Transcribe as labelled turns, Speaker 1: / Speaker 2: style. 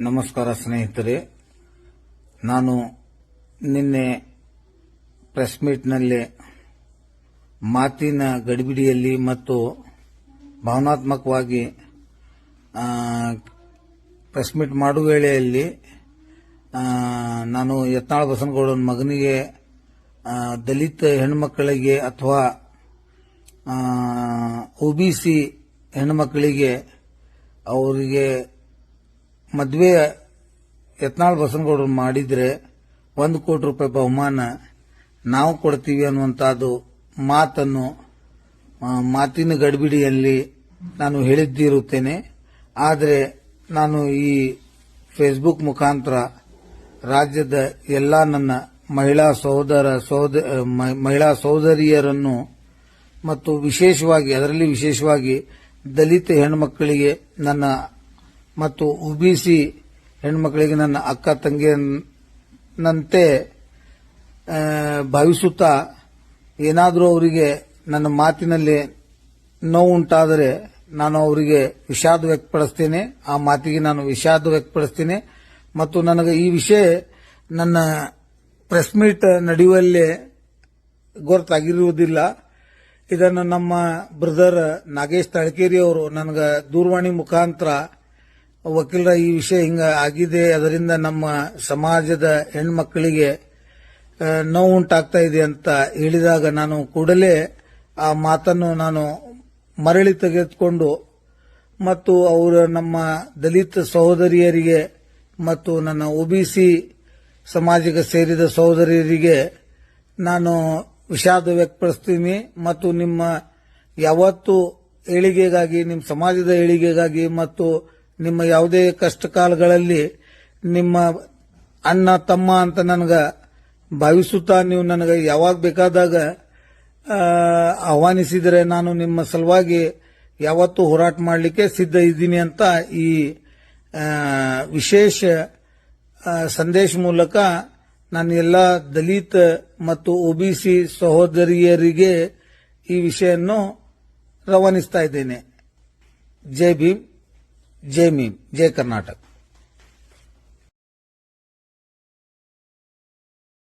Speaker 1: ನಮಸ್ಕಾರ ಸ್ನೇಹಿತರೆ. ನಾನು ನಿನ್ನೆ ಪ್ರೆಸ್ ಮೀಟ್ನಲ್ಲಿ ಮಾತಿನ ಗಡಿಬಿಡಿಯಲ್ಲಿ ಮತ್ತು ಭಾವನಾತ್ಮಕವಾಗಿ ಪ್ರೆಸ್ ಮೀಟ್ ಮಾಡುವ ವೇಳೆಯಲ್ಲಿ ನಾನು ಯತ್ನಾಳ್ ಬಸನಗೌಡನ ಮಗನಿಗೆ ದಲಿತ ಹೆಣ್ಮಕ್ಕಳಿಗೆ ಅಥವಾ ಒಬಿಸಿ ಹೆಣ್ಮಕ್ಕಳಿಗೆ ಅವರಿಗೆ ಮದುವೆ ಯತ್ನಾಳ್ ಬಸನಗೌಡರು ಮಾಡಿದ್ರೆ ಒಂದು ಕೋಟಿ ರೂಪಾಯಿ ಬಹುಮಾನ ನಾವು ಕೊಡ್ತೀವಿ ಅನ್ನುವಂಥದ್ದು ಮಾತನ್ನು ಮಾತಿನ ಗಡಿಬಿಡಿಯಲ್ಲಿ ನಾನು ಹೇಳಿದ್ದಿರುತ್ತೇನೆ. ಆದರೆ ನಾನು ಈ ಫೇಸ್ಬುಕ್ ಮುಖಾಂತರ ರಾಜ್ಯದ ಎಲ್ಲ ನನ್ನ ಮಹಿಳಾ ಸಹೋದರ, ಸಹೋದ ಮಹಿಳಾ ಸಹೋದರಿಯರನ್ನು ಮತ್ತು ವಿಶೇಷವಾಗಿ, ಅದರಲ್ಲಿ ವಿಶೇಷವಾಗಿ ದಲಿತ ಹೆಣ್ಮಕ್ಕಳಿಗೆ ನನ್ನ ಮತ್ತು ಒಬಿಸಿ ಹೆಣ್ಮಕ್ಕಳಿಗೆ ನನ್ನ ಅಕ್ಕ ತಂಗಿಯಂತೆ ಆ, ಭಾವಿಸುತ್ತಾ ಏನಾದರೂ ಅವರಿಗೆ ನನ್ನ ಮಾತಿನಲ್ಲಿ ನೋವು ಉಂಟಾದರೆ ನಾನು ಅವರಿಗೆ ವಿಷಾದ ವ್ಯಕ್ತಪಡಿಸ್ತೇನೆ. ಆ ಮಾತಿಗೆ ನಾನು ವಿಷಾದ ವ್ಯಕ್ತಪಡಿಸ್ತೇನೆ. ಮತ್ತು ನನಗೆ ಈ ವಿಷಯ ನನ್ನ ಪ್ರೆಸ್ ಮೀಟ್ ನಡೆಯುವಲ್ಲಿ ಗೊತ್ತಾಗಿರುವುದಿಲ್ಲ ಇದನ್ನು ನಮ್ಮ ಬ್ರದರ್ ನಾಗೇಶ್ ತಳಕೇರಿ ಅವರು ನನಗೆ ದೂರವಾಣಿ ಮುಖಾಂತರ ವಕೀಲರ ಈ ವಿಷಯ ಹಿಂಗ ಆಗಿದೆ, ಅದರಿಂದ ನಮ್ಮ ಸಮಾಜದ ಹೆಣ್ಮಕ್ಕಳಿಗೆ ನೋವು ಉಂಟಾಗ್ತಾ ಇದೆ ಅಂತ ಹೇಳಿದಾಗ ನಾನು ಕೂಡಲೇ ಆ ಮಾತನ್ನು ನಾನು ಮರಳಿ ತೆಗೆದುಕೊಂಡು ಮತ್ತು ಅವರ ನಮ್ಮ ದಲಿತ ಸಹೋದರಿಯರಿಗೆ ಮತ್ತು ನನ್ನ ಒಬಿಸಿ ಸಮಾಜಕ್ಕೆ ಸೇರಿದ ಸಹೋದರಿಯರಿಗೆ ನಾನು ವಿಷಾದ ವ್ಯಕ್ತಪಡಿಸ್ತೀನಿ ಮತ್ತು ನಿಮ್ಮ ಯಾವತ್ತು ಏಳಿಗೆಗಾಗಿ, ನಿಮ್ಮ ಸಮಾಜದ ಏಳಿಗೆಗಾಗಿ ಮತ್ತು ನಿಮ್ಮ ಯಾವುದೇ ಕಷ್ಟ ಕಾಲಗಳಲ್ಲಿ ನಿಮ್ಮ ಅಣ್ಣ, ತಮ್ಮ ಅಂತ ನನಗ ಭಾವಿಸುತ್ತಾ ನೀವು ನನಗೆ ಯಾವಾಗ ಬೇಕಾದಾಗ ಆಹ್ವಾನಿಸಿದರೆ ನಾನು ನಿಮ್ಮ ಸಲುವಾಗಿ ಯಾವತ್ತೂ ಹೋರಾಟ ಮಾಡಲಿಕ್ಕೆ ಸಿದ್ಧ ಇದ್ದೀನಿ ಅಂತ ಈ ವಿಶೇಷ ಸಂದೇಶ ಮೂಲಕ ನಾನು ಎಲ್ಲ ದಲಿತ ಮತ್ತು ಒಬಿಸಿ ಸಹೋದರಿಯರಿಗೆ ಈ ವಿಷಯವನ್ನು ರವಾನಿಸ್ತಾ ಇದ್ದೇನೆ. ಜೈ ಭೀಮ್. ಜೈ ಮೀಮ್ ಜೈ ಕರ್ನಾಟಕ